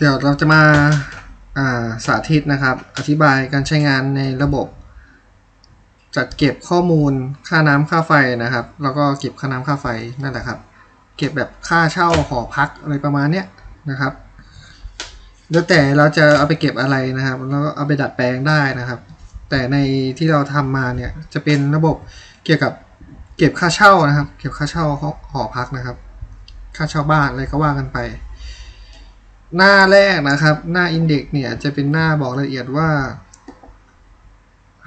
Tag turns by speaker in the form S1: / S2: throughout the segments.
S1: เดี๋ยวเราจะมาาสาธิตนะครับ อธิบายการใช้งานในระบบ จัดเก็บข้อมูลค่าน้ำค่าไฟนะครับ แล้วก็เก็บค่าน้ำค่าไฟนั่นแหละครับ เก็บแบบค่าเช่าหอพักอะไรประมาณเนี้ยนะครับแล้วแต่เราจะเอาไปเก็บอะไรนะครับ แล้วก็เอาไปดัดแปลงได้นะครับ แต่ในที่เราทำมาเนี่ยจะเป็นระบบเกี่ยวกับเก็บค่าเช่านะครับ เก็บค่าเช่าหอพักนะครับ ค่าเช่าบ้านอะไรก็ว่ากันไป หน้าแรกนะครับ หน้าอินเด็กเนี่ยจะเป็นหน้าบอกรายละเอียดว่า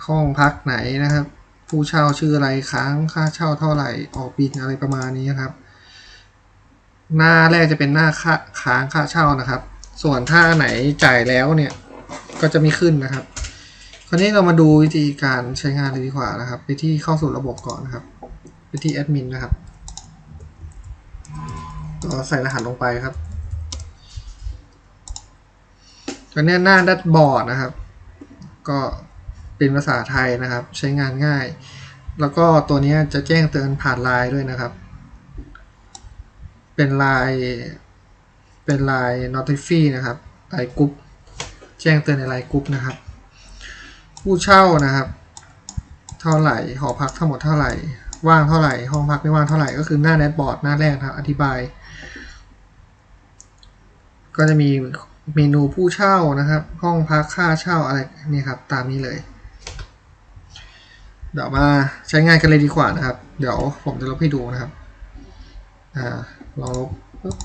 S1: ห้องพักไหนนะครับ ผู้เช่าชื่ออะไรค้างค่าเช่าเท่าไหร่ออกบินอะไรประมาณนี้นะครับ หน้าแรกจะเป็นหน้าค่าค้างค่าเช่านะครับ ส่วนถ้าไหนจ่ายแล้วเนี่ยก็จะไม่ขึ้นนะครับ คราวนี้เรามาดูวิธีการใช้งานเลยดีกว่านะครับ ไปที่เข้าสู่ระบบก่อนนะครับ ไปที่แอดมินนะครับก็ใส่รหัสลงไปครับ ตัวนี้หน้าดัชบอร์ดนะครับ ก็เป็นภาษาไทยนะครับ ใช้งานง่าย แล้วก็ตัวนี้จะแจ้งเตือนผ่านไลน์ด้วยนะครับ เป็นไลน์เป็นไลน์ notify นะครับไลน์กรุ๊ปแจ้งเตือนในไลน์กรุ๊ปนะครับ ผู้เช่านะครับ เท่าไหร่หอพักทั้งหมดเท่าไหร่ว่างเท่าไหร่ห้องพักไม่ว่างเท่าไหร่ก็คือหน้าแดชบอร์ดหน้าแรกครับ อธิบาย ก็จะมี เมนูผู้เช่านะครับ ห้องพักค่าเช่าอะไรนี่ครับตามนี้เลย เดี๋ยวมาใช้งานกันเลยดีกว่านะครับ เดี๋ยวผมจะลบให้ดูนะครับอ่าลองลบ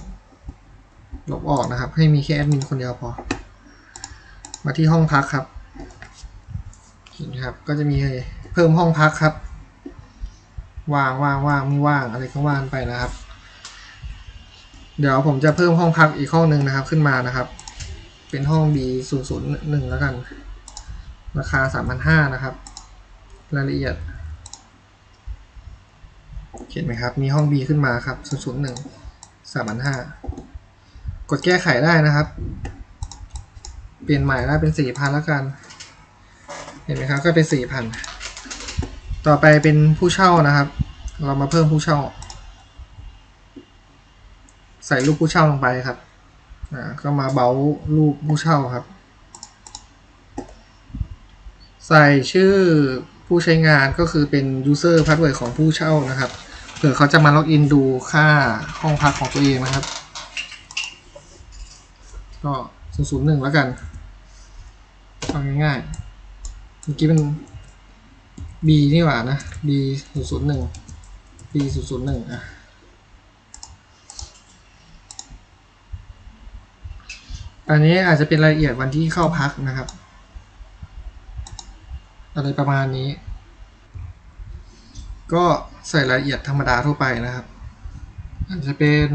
S1: ลบออกนะครับ ให้มีแค่แอดมินคนเดียวพอ มาที่ห้องพักครับเห็นครับก็จะมีเพิ่มห้องพักครับว่างว่างว่างไม่ว่างอะไรก็ว่างไปนะครับ เดี๋ยวผมจะเพิ่มห้องพักอีกห้องหนึ่งนะครับขึ้นมานะครับ เป็นห้อง B 0 0 1แล้วกัน ราคา 3,500 นะครับ รายละเอียดเห็นไหมครับ มีห้อง B ขึ้นมาครับ 001 3,500 กดแก้ไขได้นะครับ เปลี่ยนใหม่ได้เป็น 4,000แล้วกัน เห็นไหมครับ ก็เป็น 4,000 ต่อไปเป็นผู้เช่านะครับ เรามาเพิ่มผู้เช่า ใส่รูปผู้เช่าลงไปครับ อ่าก็มาเบารูปผู้เช่าครับ ใส่ชื่อผู้ใช้งานก็คือเป็น user password ของผู้เช่านะครับเผื่อเขาจะมาล็อกอินดูค่าห้องพักของตัวเองนะครับ ก็001แล้วกันฟังง่ายๆเมื่อกี้เป็น B นี่หว่านะ B 001 B 001อะ อันนี้อาจจะเป็นรายละเอียดวันที่เข้าพักนะครับ อะไรประมาณนี้ ก็ใส่รายละเอียดธรรมดาทั่วไปนะครับ อาจจะเป็น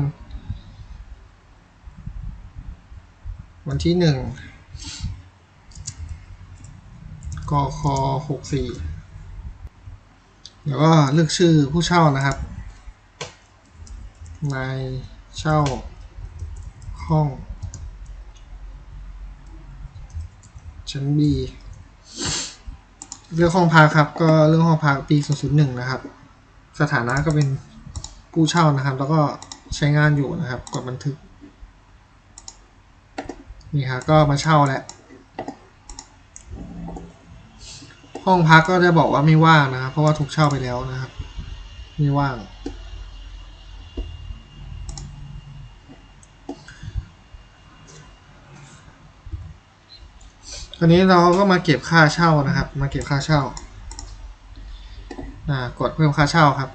S1: วันที่หนึ่งกคหกสี่แล้วก็เลือกชื่อผู้เช่านะครับนายเช่าห้อง ชั้น B เรื่องห้องพักครับ ก็เรื่องห้องพักปี 001 นะครับ สถานะก็เป็นผู้เช่านะครับ แล้วก็ใช้งานอยู่นะครับ กดบันทึก นี่ครับก็มาเช่าแล้ว ห้องพักก็จะบอกว่าไม่ว่างนะครับ เพราะว่าถูกเช่าไปแล้วนะครับ ไม่ว่าง อนนี้เราก็มาเก็บค่าเช่านะครับ มาเก็บค่าเช่ากดเพิ่มค่าเช่าครับ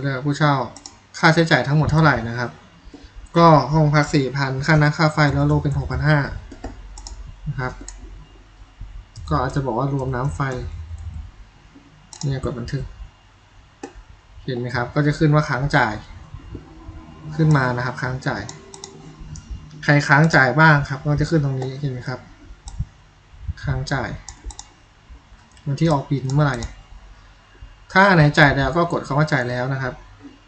S1: เลือกผู้เช่า ค่าใช้จ่ายทั้งหมดเท่าไหร่นะครับ ก็ห้องพักสี่พันค่าน้ำค่าไฟแล้วโลเป็นหกพันห้านะครับ ก็อาจจะบอกว่ารวมน้ำไฟ เนี่ยกดบันทึก เห็นไหมครับ ก็จะขึ้นว่าค้างจ่าย ขึ้นมานะครับค้างจ่าย ใครค้างจ่ายบ้างครับก็จะขึ้นตรงนี้เห็นไหมครับ ค้างจ่าย วันที่ออกบินเมื่อไหร่ ถ้าไหนจ่ายแล้วก็กดคำว่าจ่ายแล้วนะครับ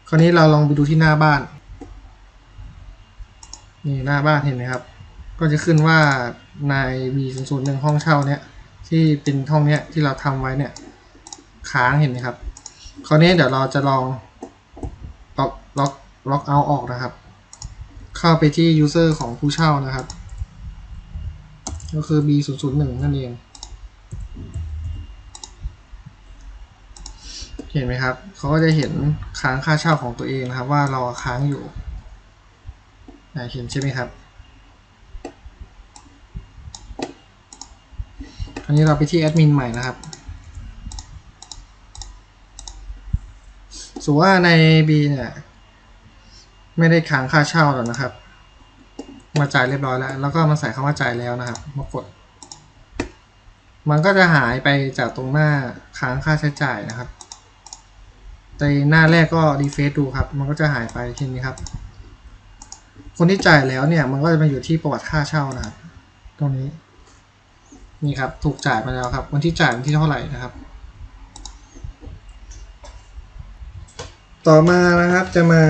S1: คราวนี้เราลองไปดูที่หน้าบ้าน นี่หน้าบ้านเห็นไหมครับ ก็จะขึ้นว่านาย B 0 0 1ห้องเช่าเนี้ยที่เป็นห้องเนี้ยที่เราทำไว้เนี่ยค้างเห็นไหมครับ คราวนี้เดี๋ยวเราจะลองล็อกล็อกล็อกเอาออกนะครับ เข้าไปที่ user ของผู้เช่านะครับ ก็คือ b 0 0 1นั่นเอง เห็นไหมครับ เขาก็จะเห็นค้างค่าเช่าของตัวเองนะครับ ว่าเราค้างอยู่เห็นใช่ไหมครับอันนี้เราไปที่แอดมินใหม่นะครับสมมุติว่าใน B เนี่ย ไม่ได้ค้างค่าเช่าหรอกนะครับ มาจ่ายเรียบร้อยแล้ว แล้วก็มาใส่คำว่าจ่ายแล้วนะครับ มากด มันก็จะหายไปจากตรงหน้าค้างค่าใช้จ่ายนะครับ แต่หน้าแรกก็รีเฟซดูครับ มันก็จะหายไปทีนี้ครับ คนที่จ่ายแล้วเนี่ย มันก็จะมาอยู่ที่ประวัติค่าเช่านะครับ ตรงนี้ นี่ครับ ถูกจ่ายมาแล้วครับ วันที่จ่ายวันที่เท่าไหร่นะครับต่อมานะครับจะมา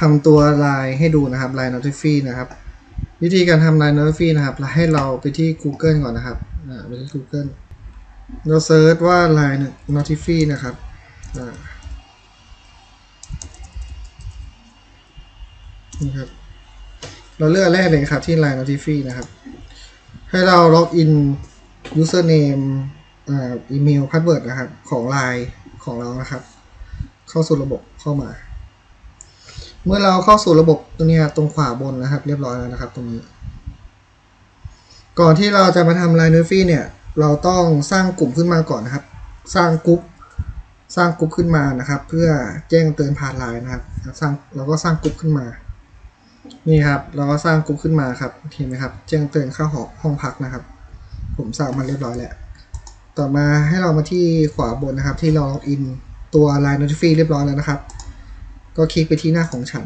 S1: ทำตัวไลน์ให้ดูนะครับไลน์ Notify นะครับ วิธีการทำไลน์ Notify นะครับ ให้เราไปที่ Google ก่อนนะครับไปที่ Google เราเซิร์ชว่า line Notify นะครับนี่ครับ เราเลือกแรกเลยครับที่ line Notify นะครับ ให้เราล็อกอิน username อ่าอีเมลพาสเวิร์ดนะครับ ของ Line ของเรานะครับ เข้าสู่ระบบเข้ามา เมื่อเราเข้าสู่ระบบตรงนี้ตรงขวาบนนะครับ เรียบร้อยแล้วนะครับ ตรงนี้ ก่อนที่เราจะมาทำ Line n o t i f y เนี่ย เราต้องสร้างกลุ่มขึ้นมาก่อนนะครับ สร้างกลุ่มสร้างกลุ่มขึ้นมานะครับ เพื่อแจ้งเตือนผ่านไลน์นะครับ สร้างเราก็สร้างกลุ่มขึ้นมา นี่ครับ เราก็สร้างกลุ่มขึ้นมาครับเห็นไหมครับ แจ้งเตือนเข้าหอห้องพักนะครับ ผมสร้างมาเรียบร้อยแล้วต่อมาให้เรามาที่ขวาบนนะครับ ที่เราล็อกอินตัว Line Notify เรียบร้อยแล้วนะครับ ก็คลิกไปที่หน้าของฉัน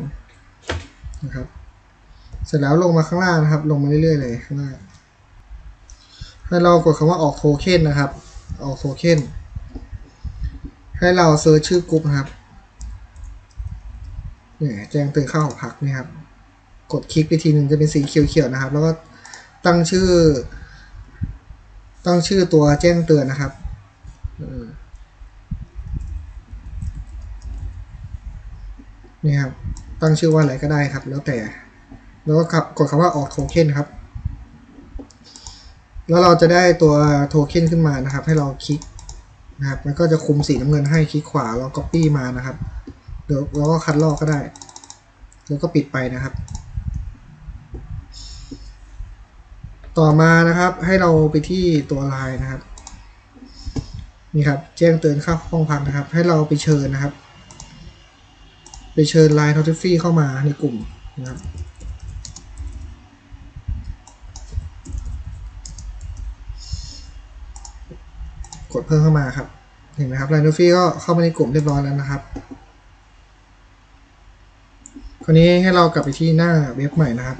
S1: นะครับ เสร็จแล้วลงมาข้างล่างนะครับ ลงมาเรื่อยๆเลยข้างล่างให้เรากดคำว่าออกโทเค็นนะครับ ออกโทเค็นให้เราเซิร์ชชื่อกลุ่มนะครับเนี่ยแจ้งเตือนเข้าหอพักนี่ครับ กดคลิกไปทีหนึ่งจะเป็นสีเขียวๆนะครับ แล้วก็ตั้งชื่อ ตั้งชื่อตัวแจ้งเตือนนะครับเออ นี่ครับตั้งชื่อว่าอะไรก็ได้ครับ แล้วแต่ แล้วก็กดคำว่าออกโทเค็นครับ แล้วเราจะได้ตัวโทเค็นขึ้นมานะครับ ให้เราคลิกนะครับมันก็จะคุมสีน้ำเงินให้คลิกขวาแล้ว copy มานะครับเดี๋ยวเราก็คัดลอกก็ได้ แล้วก็ปิดไปนะครับ ต่อมานะครับให้เราไปที่ตัวไลน์นะครับนี่ครับแจ้งเตือนเข้าห้องพักนะครับ ให้เราไปเชิญนะครับ ไปเชิญ Line Notify เข้ามาในกลุ่มนะครับกดเพิ่มเข้ามาครับ เห็นไหมครับ Line Notify ก็เข้ามาในกลุ่มเรียบร้อยแล้วนะครับคราวนี้ให้เรากลับไปที่หน้าเว็บใหม่นะครับ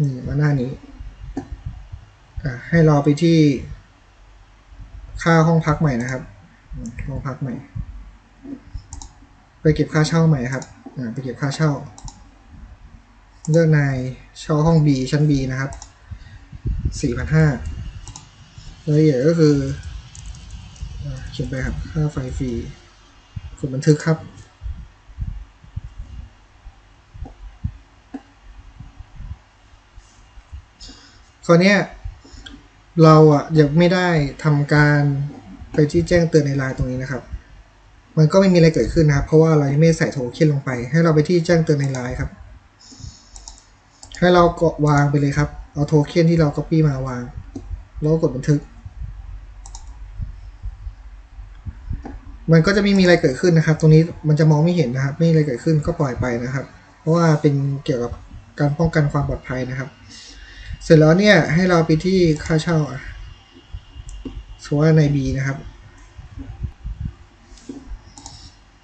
S1: นี่มาหน้านี้ให้เราไปที่ค่าห้องพักใหม่นะครับ ห้องพักใหม่ ไปเก็บค่าเช่าใหม่ครับไปเก็บค่าเช่า เลือกนายเช่าห้อง B ชั้น B นะครับสี่พันห้ารายละเอียดก็คืออเขียนไปครับค่าไฟฟรีกดบันทึกครับคราวนี้เราอะยังไม่ได้ทำการไปที่แจ้งเตือนในไลน์ตรงนี้นะครับ มันก็ไม่มีอะไรเกิดขึ้นนะครับ เพราะว่าเรายังไม่ใส่โทเค็นลงไป ให้เราไปที่แจ้งเตือนในไลน์ครับ ให้เรากดวางไปเลยครับ เอาโทเค็นที่เรา copy มาวาง แล้วกดบันทึก มันก็จะไม่มีอะไรเกิดขึ้นนะครับ ตรงนี้มันจะมองไม่เห็นนะครับ ไม่มีอะไรเกิดขึ้นก็ปล่อยไปนะครับ เพราะว่าเป็นเกี่ยวกับการป้องกันความปลอดภัยนะครับ เสร็จแล้วเนี่ยให้เราไปที่ค่าเช่าอะสว่าใน B นะครับ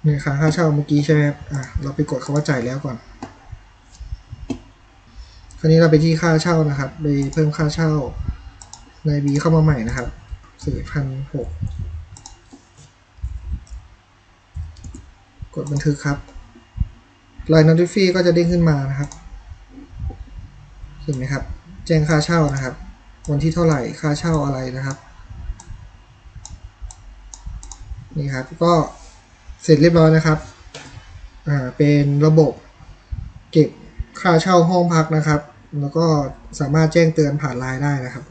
S1: นี่ค่าค่าเช่าเมื่อกี้ใช่ไหมอะเราไปกดคำว่าจ่ายแล้วก่อน คราวนี้เราไปที่ค่าเช่านะครับ ไปเพิ่มค่าเช่าใน B เข้ามาใหม่นะครับสี่พันหกกดบันทึกครับ Line Notify ก็จะเด้งขึ้นมานะครับ เห็นไหมครับ แจ้งค่าเช่านะครับ วันที่เท่าไหร่ ค่าเช่าอะไรนะครับ นี่ครับ ก็ เสร็จเรียบร้อยนะครับ อ่า เป็นระบบเก็บค่าเช่าห้องพักนะครับ แล้วก็สามารถแจ้งเตือนผ่านไลน์ได้นะครับ